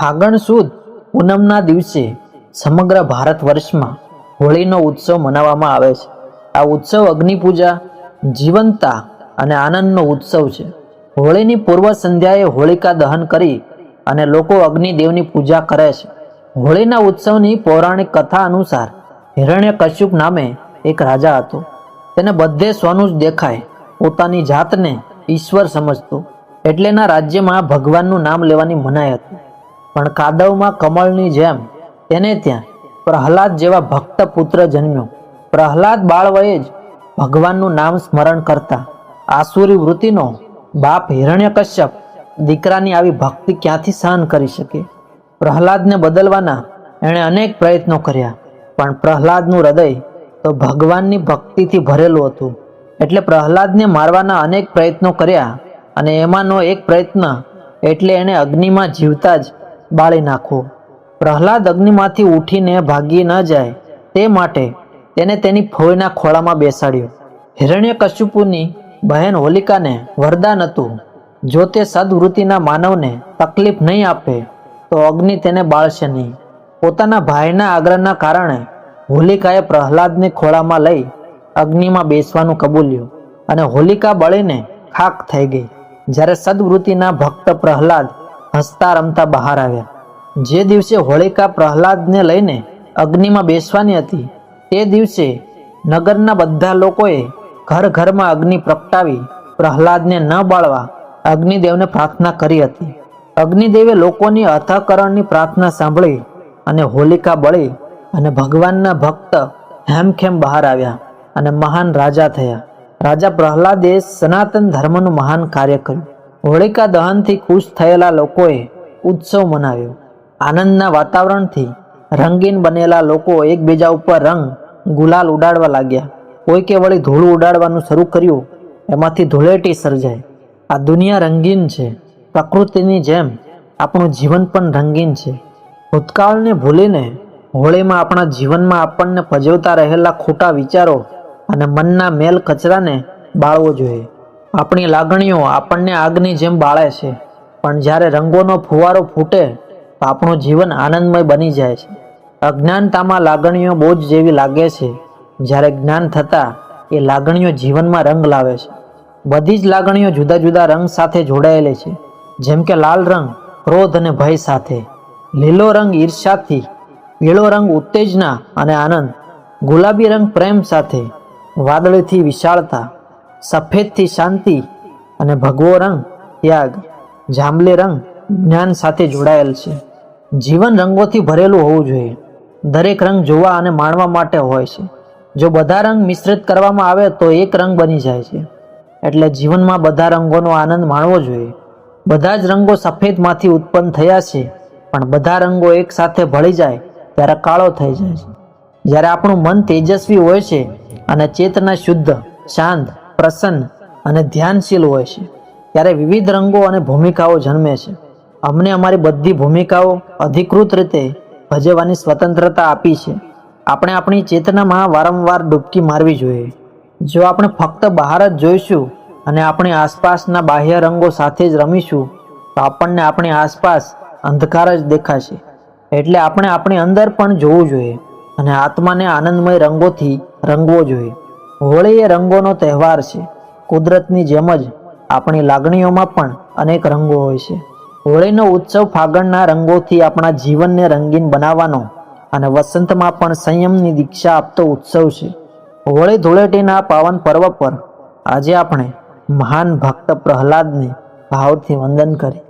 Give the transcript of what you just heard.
ફાગણ સુદ પૂનમના દિવસે સમગ્ર ભારત વર્ષમાં હોળીનો ઉત્સવ મનાવવામાં આવે છે. આ ઉત્સવ અગ્નિપૂજા, જીવંતતા અને આનંદનો ઉત્સવ છે. હોળીની પૂર્વ સંધ્યાએ હોળિકા દહન કરી અને લોકો અગ્નિદેવની પૂજા કરે છે. હોળીના ઉત્સવની પૌરાણિક કથા અનુસાર હિરણ્ય હિરણ્યકશ્યપ નામે એક રાજા હતો. તેને બધે સોનું જ દેખાય, પોતાની જાતને ઈશ્વર સમજતો. એટલેના રાજ્યમાં ભગવાનનું નામ લેવાની મનાઈ હતી. પણ કાદવમાં કમળની જેમ તેને ત્યાં પ્રહલાદ જેવા ભક્ત પુત્ર જન્મ્યો. પ્રહલાદ બાળવયે જ ભગવાનનું નામ સ્મરણ કરતા આસુરી વૃત્તિનો બાપ હિરણ્યકશ્યપ દીકરાની આવી ભક્તિ ક્યાંથી સહન કરી શકે? પ્રહલાદને બદલવાના એણે અનેક પ્રયત્નો કર્યા, પણ પ્રહલાદનું હૃદય તો ભગવાનની ભક્તિથી ભરેલું હતું. એટલે પ્રહલાદને મારવાના અનેક પ્રયત્નો કર્યા અને એમાંનો એક પ્રયત્ન એટલે એણે અગ્નિમાં જીવતા જ બાળી નાખવો પ્રહલાદ અગ્નિમાંથી ઉઠીને ભાગી ન જાય તે માટે તેને તેની ફોઈના ખોળામાં બેસાડ્યો. હિરણ્યકશ્યપુની બહેન હોલિકાને વરદાન હતું. જો તે સદવૃત્તિના માનવને તકલીફ નહીં આપે, તો અગ્નિ તેને બાળશે નહીં. પોતાના ભાઈના આગ્રહના કારણે હોલિકાએ પ્રહલાદને ખોળામાં લઈ અગ્નિમાં બેસવાનું કબૂલ્યું અને હોલિકા બળીને ખાક થઈ ગઈ. જ્યારે સદવૃત્તિના ભક્ત પ્રહલાદ હસતા રમતા બહાર આવ્યા. જે દિવસે હોળિકા પ્રહલાદને લઈને અગ્નિમાં બેસવાની હતી, તે દિવસે નગરના બધા લોકોએ ઘર ઘરમાં અગ્નિ પ્રગટાવી પ્રહલાદને ન બાળવા અગ્નિદેવને પ્રાર્થના કરી હતી. અગ્નિદેવે લોકોની અથકરણની પ્રાર્થના સાંભળી અને હોલિકા બળી અને ભગવાનના ભક્ત હેમખેમ બહાર આવ્યા અને મહાન રાજા થયા. રાજા પ્રહલાદે સનાતન ધર્મનું મહાન કાર્ય કર્યું. હોળિકા દહનથી ખુશ થયેલા લોકોએ ઉત્સવ મનાવ્યો. આનંદના વાતાવરણથી રંગીન બનેલા લોકો એકબીજા ઉપર રંગ, ગુલાલ ઉડાડવા લાગ્યા. કોઈ કે વળી ધૂળ ઉડાડવાનું શરૂ કર્યું, એમાંથી ધૂળેટી સર્જાય આ દુનિયા રંગીન છે. પ્રકૃતિની જેમ આપણું જીવન પણ રંગીન છે. ભૂતકાળને ભૂલીને હોળીમાં આપણા જીવનમાં આપણને પજવતા રહેલા ખોટા વિચારો અને મનના મેલ કચરાને બાળવો જોઈએ. આપણી લાગણીઓ આપણને આગની જેમ બાળે છે. પણ જ્યારે રંગોનો ફુવારો ફૂટે, તો આપણું જીવન આનંદમય બની જાય છે. અજ્ઞાનતામાં લાગણીઓ બોજ જેવી લાગે છે. જ્યારે જ્ઞાન થતાં, એ લાગણીઓ જીવનમાં રંગ લાવે છે. બધી જ લાગણીઓ જુદા જુદા રંગ સાથે જોડાયેલી છે. જેમ કે લાલ રંગ, ક્રોધ અને ભય સાથે. લીલો રંગ ઈર્ષાથી પીળો રંગ ઉત્તેજના અને આનંદ. ગુલાબી રંગ પ્રેમ સાથે. વાદળીથી વિશાળતા. સફેદથી શાંતિ અને ભગવો રંગ, ત્યાગ, જાંબલે રંગ જ્ઞાન સાથે જોડાયેલ છે. જીવન રંગોથી ભરેલું હોવું જોઈએ. દરેક રંગ જોવા અને માણવા માટે હોય છે. જો બધા રંગ મિશ્રિત કરવામાં આવે તો એક રંગ બની જાય છે. એટલે જીવનમાં બધા રંગોનો આનંદ માણવો જોઈએ. બધા જ રંગો સફેદમાંથી ઉત્પન્ન થયા છે, પણ બધા રંગો એકસાથે ભળી જાય ત્યારે કાળો થઈ જાય છે. જ્યારે આપણું મન તેજસ્વી હોય છે અને ચેતના શુદ્ધ, શાંત પ્રસન્ન અને ધ્યાનશીલ હોય છે. ત્યારે વિવિધ રંગો અને ભૂમિકાઓ જન્મે છે. અમને અમારી બધી ભૂમિકાઓ અધિકૃત રીતે ભજવવાની સ્વતંત્રતા આપી છે. આપણે આપણી ચેતનામાં વારંવાર ડૂબકી મારવી જોઈએ. જો આપણે ફક્ત બહાર જ જોઈશું અને આપણી આસપાસના બાહ્ય રંગો સાથે જ રમીશું, તો આપણને આપણી આસપાસ અંધકાર જ દેખાશે. એટલે આપણે આપણી અંદર પણ જોવું જોઈએ અને આત્માને આનંદમય રંગોથી રંગવો જોઈએ. હોળી એ રંગોનો તહેવાર છે. કુદરતની જેમ જ આપણી લાગણીઓમાં પણ અનેક રંગો હોય છે. હોળીનો ઉત્સવ ફાગણના રંગોથી આપણા જીવનને રંગીન બનાવવાનો અને વસંતમાં પણ સંયમની દીક્ષા આપતો ઉત્સવ છે. હોળી ધૂળેટીના પાવન પર્વ પર આજે આપણે મહાન ભક્ત પ્રહલાદને ભાવથી વંદન કરી